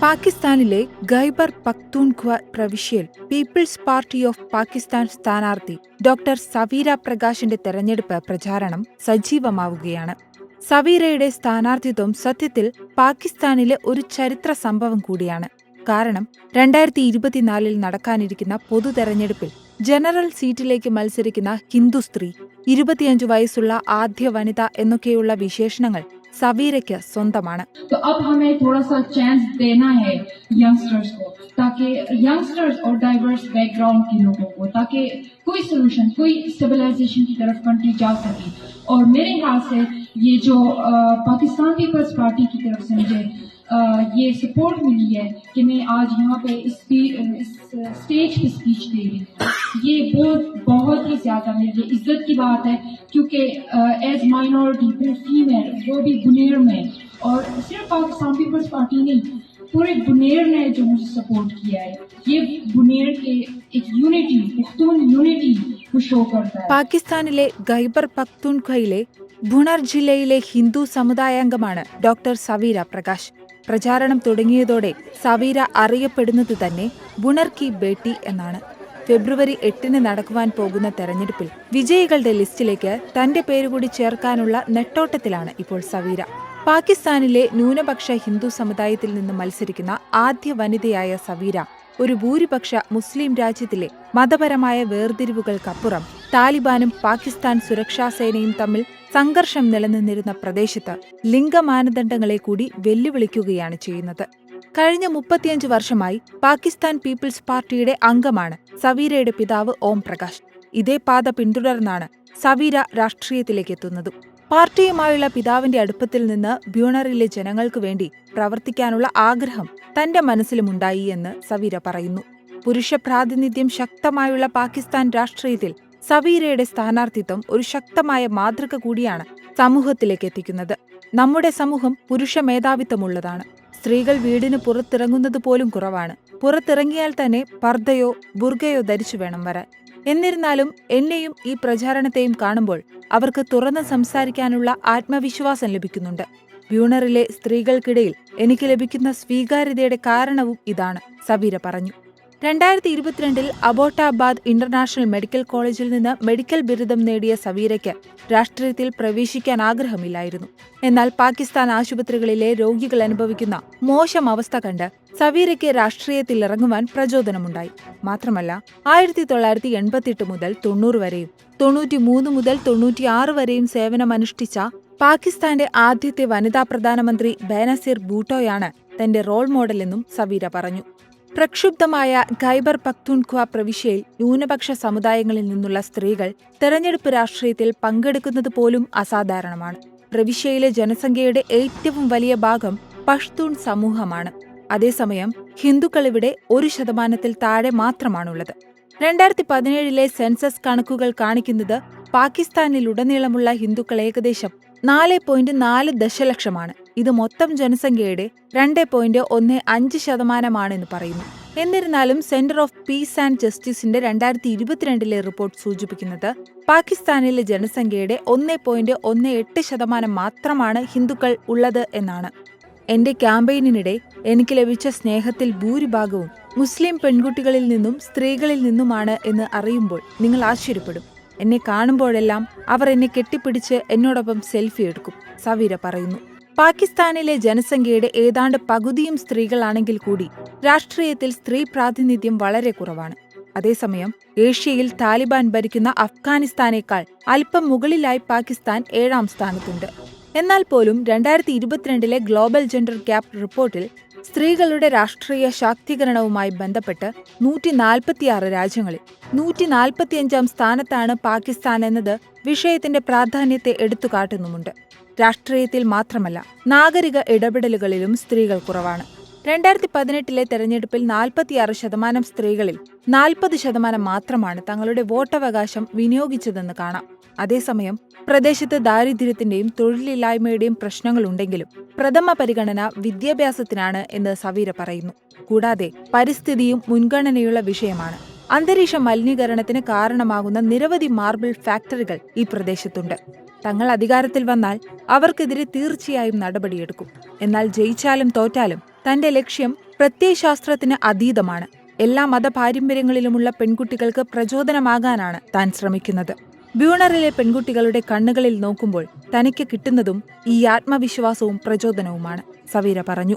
പാകിസ്ഥാനിലെ ഖൈബർ പക്തൂൺഖ്വ പ്രവിശ്യയിൽ people's party of Pakistan സ്ഥാനാർത്ഥി ഡോക്ടർ സവീര പ്രകാശിന്റെ തെരഞ്ഞെടുപ്പ് പ്രചാരണം സജീവമാവുകയാണ്. സവീരയുടെ സ്ഥാനാർത്ഥിത്വം സത്യത്തിൽ പാകിസ്ഥാനിലെ ഒരു ചരിത്ര സംഭവം കൂടിയാണ്. കാരണം രണ്ടായിരത്തി ഇരുപത്തിനാലിൽ നടക്കാനിരിക്കുന്ന പൊതു തെരഞ്ഞെടുപ്പിൽ ജനറൽ സീറ്റിലേക്ക് മത്സരിക്കുന്ന ഹിന്ദു സ്ത്രീ ഇരുപത്തിയഞ്ചു വയസ്സുള്ള ആദ്യ വനിത എന്നൊക്കെയുള്ള വിശേഷണങ്ങൾ സവീരയ്ക്ക് സ്വന്തമാണ് तो अब हमें थोड़ा सा चांस देना है यंगस्टर्स को ताकि यंगस्टर्स और डाइवर्स बैकग्राउंड के लोगों को ताकि कोई सोल्यूशन कोई सिविलाइजेशन की तरफ कंट्री जा सके और मेरे ख्याल से ये जो अ, पाकिस्तान पीपल्स पार्टी की तरफ से मुझे अ, ये सपोर्ट मिली है कि मैं आज यहाँ पे इस, स्पी- इस स्टेज पे स्पीच दे रही हूँ ये बहुत बहुत ही ज्यादा मेरे लिए इज्जत की बात है क्योंकि एज माइनॉरिटी फिर फीमेल वो भी बुनेर में और सिर्फ पाकिस्तान पीपल्स पार्टी नहीं पूरे बुनेर ने जो मुझे सपोर्ट किया है ये बुनेर के एक यूनिटी पुख्तून यूनिटी को शो करता है പാകിസ്ഥാനിലെ ഖൈബർ പക്തൂൺഖയിലെ ഭുണർ ജില്ലയിലെ ഹിന്ദു സമുദായാംഗമാണ് ഡോക്ടർ സവീര പ്രകാശ്. പ്രചാരണം തുടങ്ങിയതോടെ സവീര അറിയപ്പെടുന്നത് തന്നെ ബുണർ കി ബേട്ടി എന്നാണ്. ഫെബ്രുവരി എട്ടിന് നടക്കുവാൻ പോകുന്ന തെരഞ്ഞെടുപ്പിൽ വിജയികളുടെ ലിസ്റ്റിലേക്ക് തന്റെ പേരുകൂടി ചേർക്കാനുള്ള നെട്ടോട്ടത്തിലാണ് ഇപ്പോൾ സവീര. പാകിസ്ഥാനിലെ ന്യൂനപക്ഷ ഹിന്ദു സമുദായത്തിൽ നിന്ന് മത്സരിക്കുന്ന ആദ്യ വനിതയായ സവീര ഒരു ഭൂരിപക്ഷ മുസ്ലിം രാജ്യത്തിലെ മതപരമായ വേർതിരിവുകൾക്കപ്പുറം താലിബാനും പാകിസ്ഥാൻ സുരക്ഷാ സേനയും തമ്മിൽ സംഘർഷം നിലനിന്നിരുന്ന പ്രദേശത്ത് ലിംഗമാനദണ്ഡങ്ങളെ കൂടി വെല്ലുവിളിക്കുകയാണ് ചെയ്യുന്നത്. കഴിഞ്ഞ മുപ്പത്തിയഞ്ച് വർഷമായി പാകിസ്ഥാൻ പീപ്പിൾസ് പാർട്ടിയുടെ അംഗമാണ് സവീരയുടെ പിതാവ് ഓം പ്രകാശ്. ഇതേ പാത പിന്തുടർന്നാണ് സവീര രാഷ്ട്രീയത്തിലേക്ക് എത്തുന്നത് പാർട്ടിയുമായുള്ള പിതാവിന്റെ അടുപ്പത്തിൽ നിന്ന് ബ്യൂണറിലെ ജനങ്ങൾക്കു വേണ്ടി പ്രവർത്തിക്കാനുള്ള ആഗ്രഹം തന്റെ മനസ്സിലുമുണ്ടായി എന്ന് സവീര പറയുന്നു. പുരുഷ പ്രാതിനിധ്യം ശക്തമായുള്ള പാകിസ്ഥാൻ രാഷ്ട്രീയത്തിൽ സവീരയുടെ സ്ഥാനാർത്ഥിത്വം ഒരു ശക്തമായ മാതൃക കൂടിയാണ് സമൂഹത്തിലേക്ക് എത്തിക്കുന്നത്. നമ്മുടെ സമൂഹം പുരുഷ മേധാവിത്വമുള്ളതാണ്. സ്ത്രീകൾ വീടിന് പുറത്തിറങ്ങുന്നത് പോലും കുറവാണ്. പുറത്തിറങ്ങിയാൽ തന്നെ പർദ്ദയോ ബുർഗയോ ധരിച്ചു വേണം വരാൻ. എന്നിരുന്നാലും എന്നെയും ഈ പ്രചാരണത്തെയും കാണുമ്പോൾ അവർക്ക് തുറന്ന് സംസാരിക്കാനുള്ള ആത്മവിശ്വാസം ലഭിക്കുന്നുണ്ട്. ബ്യൂണറിലെ സ്ത്രീകൾക്കിടയിൽ എനിക്ക് ലഭിക്കുന്ന സ്വീകാര്യതയുടെ കാരണവും ഇതാണ് സബീര പറഞ്ഞു. രണ്ടായിരത്തി ഇരുപത്തിരണ്ടിൽ അബോട്ടാബാദ് ഇന്റർനാഷണൽ മെഡിക്കൽ കോളേജിൽ നിന്ന് മെഡിക്കൽ ബിരുദം നേടിയ സവീരയ്ക്ക് രാഷ്ട്രീയത്തിൽ പ്രവേശിക്കാൻ ആഗ്രഹമില്ലായിരുന്നു. എന്നാൽ പാകിസ്ഥാൻ ആശുപത്രികളിലെ രോഗികൾ അനുഭവിക്കുന്ന മോശം അവസ്ഥ കണ്ട് സവീരയ്ക്ക് രാഷ്ട്രീയത്തിൽ ഇറങ്ങുവാൻ പ്രചോദനമുണ്ടായി. മാത്രമല്ല ആയിരത്തി തൊള്ളായിരത്തി എൺപത്തിയെട്ട് മുതൽ തൊണ്ണൂറ് വരെയും തൊണ്ണൂറ്റിമൂന്ന് മുതൽ തൊണ്ണൂറ്റിയാറ് വരെയും സേവനമനുഷ്ഠിച്ച പാകിസ്ഥാന്റെ ആദ്യത്തെ വനിതാ പ്രധാനമന്ത്രി ബേനസീർ ബൂട്ടോയാണ് തന്റെ റോൾ മോഡലെന്നും സവീര പറഞ്ഞു. പ്രക്ഷുബ്ധമായ ഖൈബർ പക്തൂൺഖ്വ പ്രവിശ്യയിൽ ന്യൂനപക്ഷ സമുദായങ്ങളിൽ നിന്നുള്ള സ്ത്രീകൾ തെരഞ്ഞെടുപ്പ് രാഷ്ട്രീയത്തിൽ പങ്കെടുക്കുന്നത് പോലും അസാധാരണമാണ്. പ്രവിശ്യയിലെ ജനസംഖ്യയുടെ ഏറ്റവും വലിയ ഭാഗം പഷ്തൂൺ സമൂഹമാണ്. അതേസമയം ഹിന്ദുക്കൾ ഇവിടെ ഒരു ശതമാനത്തിൽ താഴെ മാത്രമാണുള്ളത്. രണ്ടായിരത്തി പതിനേഴിലെ സെൻസസ് കണക്കുകൾ കാണിക്കുന്നത് പാകിസ്ഥാനിലുടനീളമുള്ള ഹിന്ദുക്കൾ ഏകദേശം നാല് പോയിന്റ് നാല് ദശലക്ഷമാണ്. ഇത് മൊത്തം ജനസംഖ്യയുടെ രണ്ട് പോയിന്റ് ഒന്ന് അഞ്ച് ശതമാനമാണെന്ന് പറയുന്നു. എന്നിരുന്നാലും സെന്റർ ഓഫ് പീസ് ആൻഡ് ജസ്റ്റിസിന്റെ രണ്ടായിരത്തി ഇരുപത്തിരണ്ടിലെ റിപ്പോർട്ട് സൂചിപ്പിക്കുന്നത് പാകിസ്ഥാനിലെ ജനസംഖ്യയുടെ ഒന്ന് പോയിന്റ് ഒന്ന് എട്ട് ശതമാനം മാത്രമാണ് ഹിന്ദുക്കൾ ഉള്ളത് എന്നാണ്. എന്റെ ക്യാമ്പയിനിനിടെ എനിക്ക് ലഭിച്ച സ്നേഹത്തിൽ ഭൂരിഭാഗവും മുസ്ലിം പെൺകുട്ടികളിൽ നിന്നും സ്ത്രീകളിൽ നിന്നുമാണ് എന്ന് അറിയുമ്പോൾ നിങ്ങൾ ആശ്ചര്യപ്പെടും. എന്നെ കാണുമ്പോഴെല്ലാം അവർ എന്നെ കെട്ടിപ്പിടിച്ച് എന്നോടൊപ്പം സെൽഫി എടുക്കും സവീര പറയുന്നു. പാകിസ്ഥാനിലെ ജനസംഖ്യയുടെ ഏതാണ്ട് പകുതിയും സ്ത്രീകളാണെങ്കിൽ കൂടി രാഷ്ട്രീയത്തിൽ സ്ത്രീ പ്രാതിനിധ്യം വളരെ കുറവാണ്. അതേസമയം ഏഷ്യയിൽ താലിബാൻ ഭരിക്കുന്ന അഫ്ഗാനിസ്ഥാനേക്കാൾ അല്പം മുകളിലായി പാകിസ്ഥാൻ ഏഴാം സ്ഥാനത്തുണ്ട്. എന്നാൽ പോലും രണ്ടായിരത്തി ഇരുപത്തിരണ്ടിലെ ഗ്ലോബൽ ജെൻഡർ ഗ്യാപ് റിപ്പോർട്ടിൽ സ്ത്രീകളുടെ രാഷ്ട്രീയ ശാക്തീകരണവുമായി ബന്ധപ്പെട്ട് നൂറ്റി നാൽപ്പത്തിയാറ് രാജ്യങ്ങളിൽ നൂറ്റി നാൽപ്പത്തിയഞ്ചാം സ്ഥാനത്താണ് പാകിസ്ഥാൻ എന്നത് വിഷയത്തിന്റെ പ്രാധാന്യത്തെ എടുത്തുകാട്ടുന്നുമുണ്ട്. രാഷ്ട്രീയത്തിൽ മാത്രമല്ല നാഗരിക ഇടപെടലുകളിലും സ്ത്രീകൾ കുറവാണ്. രണ്ടായിരത്തി പതിനെട്ടിലെ തെരഞ്ഞെടുപ്പിൽ നാൽപ്പത്തിയാറ് ശതമാനം സ്ത്രീകളിൽ നാൽപ്പത് ശതമാനം മാത്രമാണ് തങ്ങളുടെ വോട്ടവകാശം വിനിയോഗിച്ചതെന്ന് കാണാം. അതേസമയം പ്രദേശത്ത് ദാരിദ്ര്യത്തിന്റെയും തൊഴിലില്ലായ്മയുടെയും പ്രശ്നങ്ങളുണ്ടെങ്കിലും പ്രഥമ പരിഗണന വിദ്യാഭ്യാസത്തിനാണ് എന്ന് സവീര പറയുന്നു. കൂടാതെ പരിസ്ഥിതിയും മുൻഗണനയുള്ള വിഷയമാണ്. അന്തരീക്ഷ മലിനീകരണത്തിന് കാരണമാകുന്ന നിരവധി മാർബിൾ ഫാക്ടറികൾ ഈ പ്രദേശത്തുണ്ട്. തങ്ങൾ അധികാരത്തിൽ വന്നാൽ അവർക്കെതിരെ തീർച്ചയായും നടപടിയെടുക്കും. എന്നാൽ ജയിച്ചാലും തോറ്റാലും തന്റെ ലക്ഷ്യം പ്രത്യയശാസ്ത്രത്തിന് അതീതമാണ്. എല്ലാ മതപാരമ്പര്യങ്ങളിലുമുള്ള പെൺകുട്ടികൾക്ക് പ്രചോദനമാകാനാണ് താൻ ശ്രമിക്കുന്നത്. ബ്യൂണറിലെ പെൺകുട്ടികളുടെ കണ്ണുകളിൽ നോക്കുമ്പോൾ തനിക്ക് കിട്ടുന്നതും ഈ ആത്മവിശ്വാസവും പ്രചോദനവുമാണ്. സവീര പറഞ്ഞു.